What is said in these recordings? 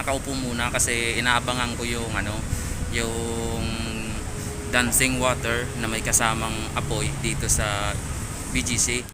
Nakaupo muna kasi inaabangan ko yung ano, yung dancing water na may kasamang apoy dito sa BGC.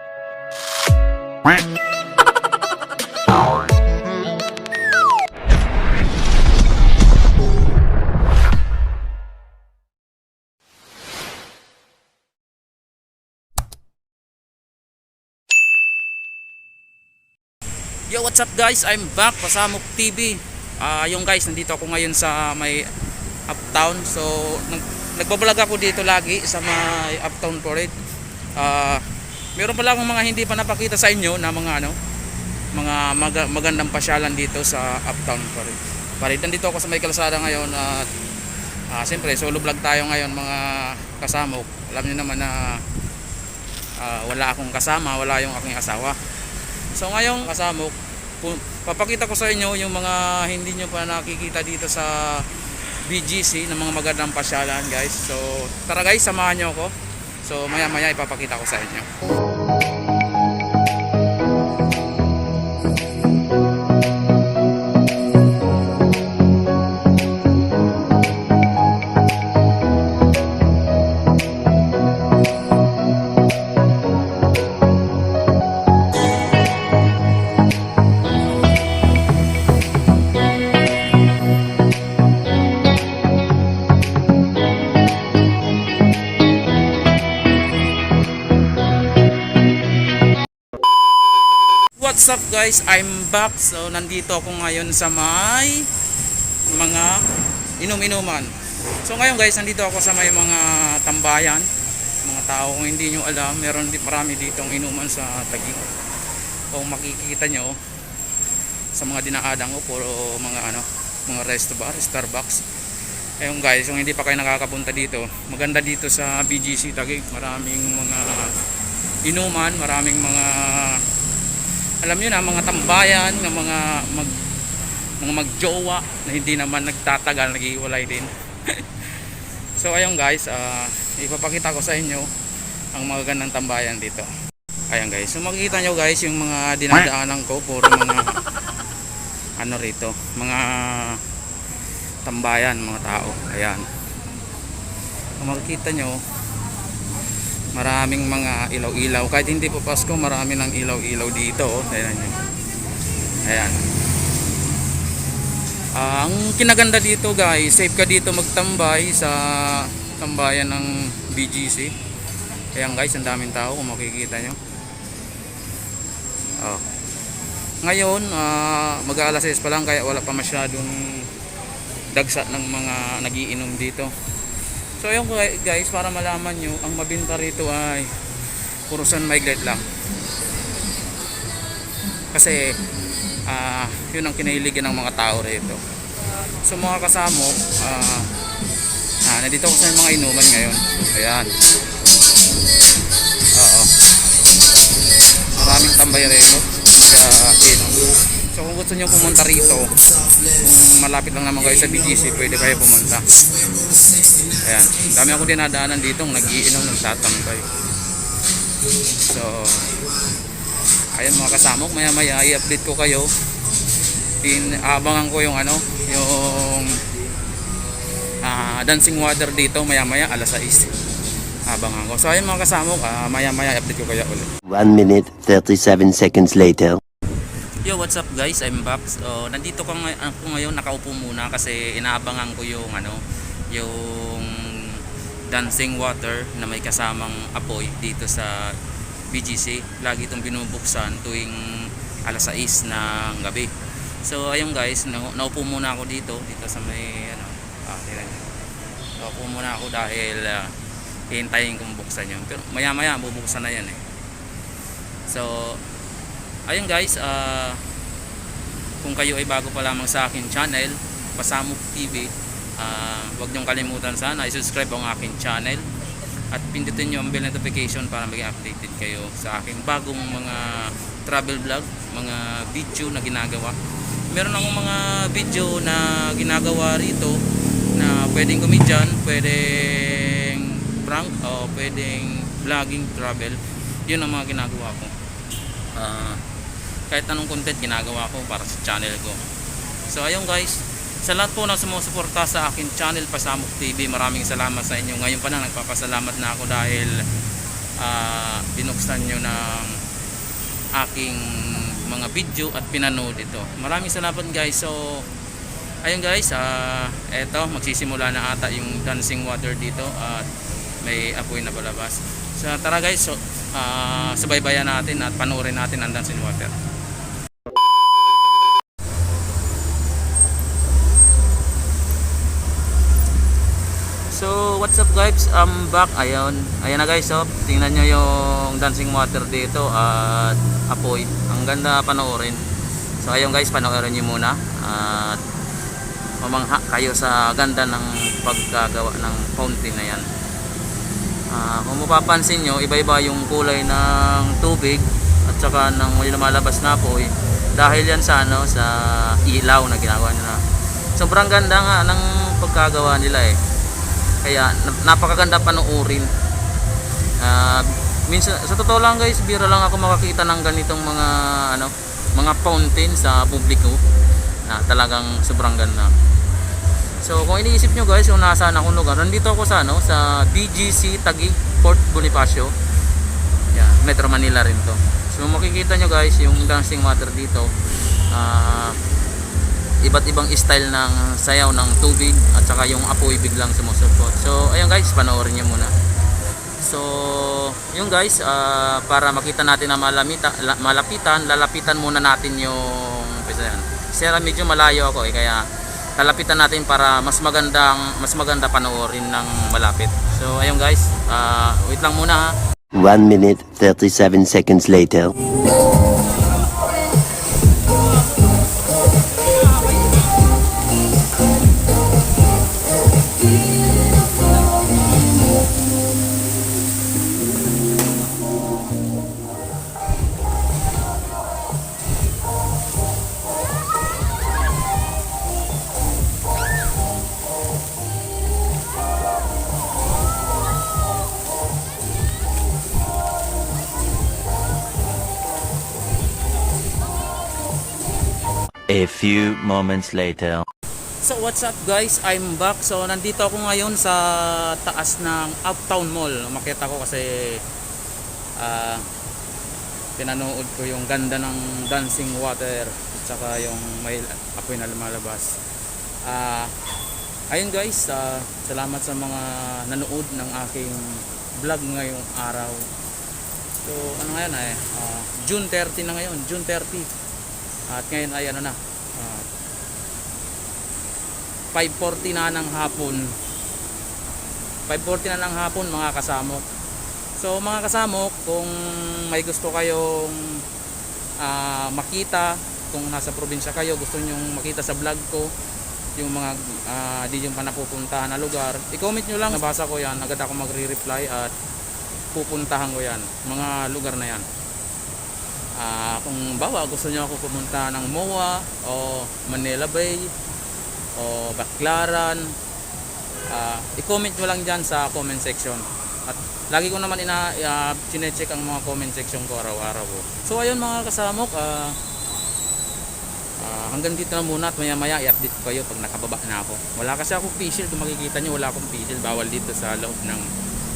Yo, what's up guys? I'm back Pasamok TV. Ah, yung guys, nandito ako ngayon sa may Uptown. So, nag nagbablog ako dito lagi sa may Uptown Parade. Ah, meron pala akong mga hindi pa napakita sa inyo na mga ano, mga maga- magandang pasyalan dito sa Uptown Parade. Parade nandito ako sa may kalsada ngayon at ah, siyempre solo vlog tayo ngayon mga kasamok. Alam niyo naman na ah, wala akong kasama, wala yung aking asawa. So ngayong kasamok, papakita ko sa inyo yung mga hindi nyo pa nakikita dito sa BGC ng mga magandang pasyalan guys. So tara guys, samahan nyo ako. So maya maya ipapakita ko sa inyo. What's up guys? I'm back. So nandito ako ngayon sa may mga inom-inuman. So ngayon guys, nandito ako sa may mga tambayan. Mga tao kung hindi nyo alam, meron di marami ditong inuman sa Taguig. Kung makikita nyo sa mga dinaadang ko, puro mga ano, mga resto bar, Starbucks. Ayun guys, kung hindi pa kayo nakakapunta dito, maganda dito sa BGC Taguig. Maraming mga inuman, maraming mga alam niyo na mga tambayan ng mga mag mga magjowa na hindi naman nagtatagal naghiwalay din. So ayun guys ah, ipapakita ko sa inyo ang mga gandang tambayan dito. Ayun guys so makikita nyo guys yung mga dinadaanan ko puro mga ano rito mga tambayan mga tao. Ayan. Kung makikita nyo maraming mga ilaw-ilaw. Kahit hindi po Pasko marami ng ilaw-ilaw dito oh. ayan. Nyo ayan. Ah, ang kinaganda dito guys safe ka dito magtambay sa tambayan ng BGC ayan guys ang daming tao kung makikita nyo. Oh. ngayon ah, mag alas 6 pa lang kaya wala pa masyadong dagsa ng mga nagiinom dito So yung guys, para malaman nyo, ang mabinta rito ay puro San Miguel lang. Kasi ah yun ang kinahiligan ng mga tao rito. So mga kasamo, ah ah, nandito ako sa mga inuman ngayon. Ayan. Oo. Maraming tambay rito. Kaya, inom. So kung gusto nyo pumunta rito, kung malapit lang naman kayo sa BGC, pwede kayo pumunta. Ayan, dami ako dinadaanan dito nagiinom ng tatambay. So, ayan mga kasamok, maya maya i-update ko kayo. Din, abangan ko yung ano, yung ah, dancing water dito maya maya alas 6. Abangan ko. So ayun mga kasamok, ah, maya maya i-update ko kayo ulit. One minute, 37 seconds later. Yo, what's up guys? I'm back. So, nandito ko, ngay- ako ngayon, nakaupo muna kasi inaabangan ko yung ano, yung dancing water na may kasamang apoy dito sa BGC. Lagi itong binubuksan tuwing alas 6 ng gabi. So, ayun guys, na, naupo muna ako dito, dito sa may ano, ah, nyo. Naupo muna ako dahil uh, hihintayin kong buksan yun. Pero maya maya, bubuksan na yan eh. So, ayun guys ah kung kayo ay bago pa lamang sa akin channel Pasamok TV ah huwag niyong kalimutan sana i-subscribe ang aking channel at pindutin niyo ang bell notification para maging updated kayo sa aking bagong mga travel vlog mga video na ginagawa. Meron akong mga video na ginagawa rito na pwedeng comedian pwedeng prank o pwedeng vlogging travel. Yun ang mga ginagawa ko. Ah, kahit anong content ginagawa ko para sa channel ko So ayun guys, sa lahat po na sumusuporta sa akin channel Pasamok TV, maraming salamat sa inyo. Ngayon pa lang nagpapasalamat na ako dahil ah, binuksan nyo ng aking mga video at pinanood ito. Maraming salamat guys. So ayun guys, ah eto magsisimula na ata yung dancing water dito at may apoy na palabas. So tara guys, so, ah, subaybayan natin at panoorin natin ang dancing water. So, what's up back. Ayun. Ayan na guys, oh. Tingnan nyo yung dancing water dito at apoy. Ang ganda panoorin. So, ayun guys, panoorin nyo muna. At mamangha kayo sa ganda ng pagkagawa ng fountain na yan. Ah, kung mapapansin nyo, iba-iba yung kulay ng tubig at saka ng lumalabas na apoy. Dahil yan sa ano, sa ilaw na ginagawa nila. Sobrang ganda nga ng pagkagawa nila eh. Kaya na- napakaganda panoorin. Ah, minsan sa totoo lang guys, bira lang ako makakita ng ganitong mga ano, mga fountain sa publiko na talagang sobrang ganda. So kung iniisip nyo guys kung nasaan akong lugar, nandito ako sa ano, sa BGC Taguig Port Bonifacio. Yeah, Metro Manila rin to. So makikita nyo guys yung dancing water dito. Ah, iba't ibang style ng sayaw ng tubig at saka yung apoy biglang sumusupot. So ayun guys, panoorin nyo muna. So, yung guys, ah, para makita natin na malamita, la- malapitan, lalapitan muna natin yung. Sira medyo malayo ako eh, kaya lalapitan natin para mas magandang mas maganda panoorin ng malapit. So, ayun guys, ah, wait lang muna ha. 1 minute 37 seconds later. A few moments later. So what's up guys, I'm back. So nandito ako ngayon sa taas ng Uptown Mall. Makita ko kasi ah pinanood ko yung ganda ng dancing water at saka yung may apoy na lumalabas. Ah ayun guys, ah, salamat sa mga nanood ng aking vlog ngayong araw. So ano ngayon eh, ah, June 30 na ngayon, June 30. At ngayon ay ano na, ah, 5.40 na ng hapon. 5.40 na ng hapon mga kasamok. So mga kasamok kung may gusto kayong ah, makita kung nasa probinsya kayo gusto nyong makita sa vlog ko yung mga ah, di yung pa na lugar i-comment nyo lang. Nabasa ko yan agad ako magre-reply at pupuntahan ko yan mga lugar na yan Ah, kung bawa gusto nyo ako pumunta ng MOA o Manila Bay o Baclaran ah i-comment nyo lang dyan sa comment section. At lagi ko naman ina uh, chinecheck ang mga comment section ko araw-araw. So ayun mga kasamok ah ah, hanggang dito na muna at maya maya i-update ko kayo pag nakababa na ako. Wala kasi akong facial kung makikita nyo wala akong facial bawal dito sa loob ng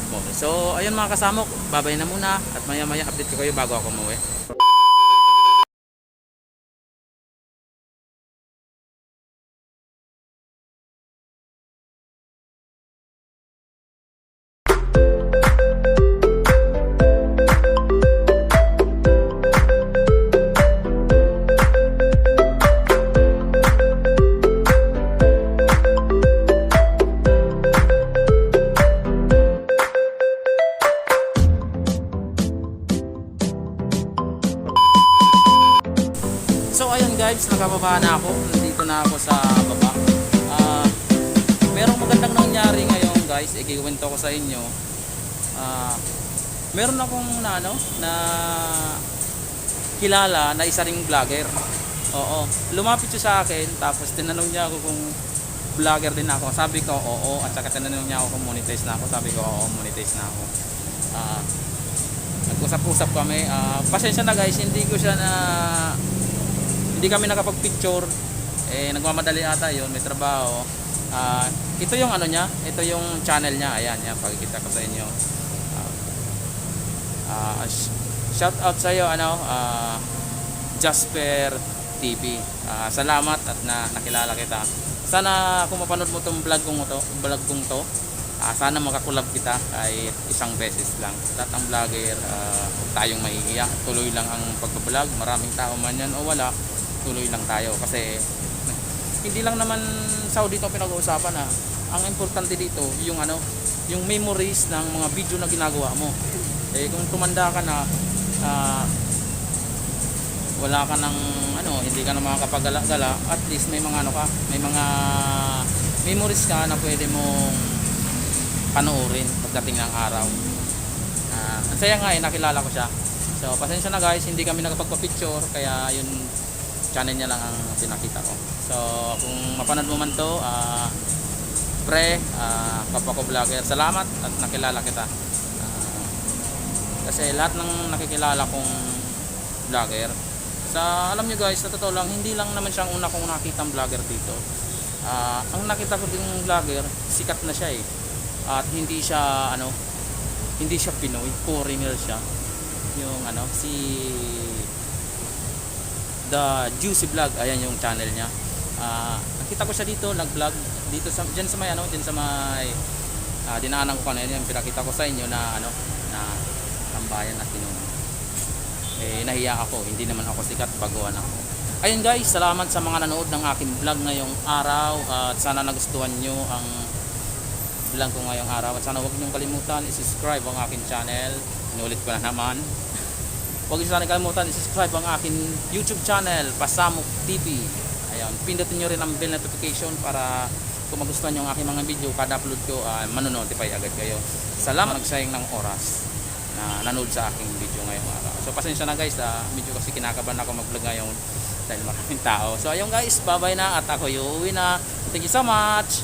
mall. So ayun mga kasamok babay na muna at maya maya update ko kayo bago ako umuwi So ayun guys, nakababa na ako. Nandito na ako sa baba. Ah, merong magandang nangyari ngayon guys. Ikikwento ko sa inyo. Ah, meron akong na ano, na kilala na isa ring vlogger. Oo. Lumapit siya sa akin tapos tinanong niya ako kung vlogger din ako. Sabi ko oo at saka tinanong niya ako kung monetize na ako. Sabi ko oo, monetize na ako. Ah, nag-usap-usap kami. Ah, pasensya na guys, hindi ko siya na hindi kami nakapag-picture Eh, nagmamadali ata yun, may trabaho. Ah, ito yung ano niya, ito yung channel niya. Ayan, yan, pagkikita ko sa inyo. Ah, sh- shout out sa iyo ano, ah, Jasper TV. Ah, salamat at na nakilala kita. Sana kung mapanood mo tong vlog kong to, vlog kong to, ah, sana makakulab kita kahit isang beses lang. Lahat ng vlogger, huwag tayong mahihiya. Tuloy lang ang pagbablog. Maraming tao man yan o wala, tuloy lang tayo kasi hindi lang naman Saudi ito pinag-uusapan ha. Ang importante dito, yung ano, yung memories ng mga video na ginagawa mo. Eh kung tumanda ka na, ah, wala ka ng ano, hindi ka na makakapagala-gala, at least may mga ano ka, may mga memories ka na pwede mong panoorin pagdating ng araw. Ah, ang saya nga eh, nakilala ko siya. So, pasensya na guys, hindi kami nakapagpa-picture, kaya yun, channel niya lang ang pinakita ko. So, kung mapanood mo man to, ah, pre, ah, kapwa ko vlogger, salamat at nakilala kita. Ah, kasi lahat ng nakikilala kong vlogger, sa alam nyo guys, sa totoo lang, hindi lang naman siyang una kong nakitang vlogger dito. Ah, ang nakita ko ding vlogger, sikat na siya eh. At hindi siya ano, hindi siya Pinoy, foreigner siya. Yung ano, si The Juicy Vlog, ayan yung channel niya. Ah, nakita ko siya dito, nag-vlog dito sa diyan sa may ano, diyan sa may ah, dinaanan ko kanina, yung pinakita ko sa inyo na ano, na tambayan na tinunong. Eh nahiya ako, hindi naman ako sikat, baguhan ako. Ayun guys, salamat sa mga nanood ng aking vlog ngayong araw at sana nagustuhan nyo ang vlog ko ngayong araw at sana huwag niyong kalimutan i-subscribe ang aking channel. Inulit ko na naman. Huwag sana kalimutan i-subscribe ang aking YouTube channel, Pasamok TV. Ayan, pindutin niyo rin ang bell notification para kung magustuhan niyo ang aking mga video, kada upload ko, uh, manonotify agad kayo. Salamat nagsayang ng oras na nanood sa aking video ngayong araw. So pasensya na guys, ah, medyo kasi kinakabahan ako mag-vlog ngayon dahil maraming tao. So ayun guys, bye-bye na at ako uuwi na. Thank you so much!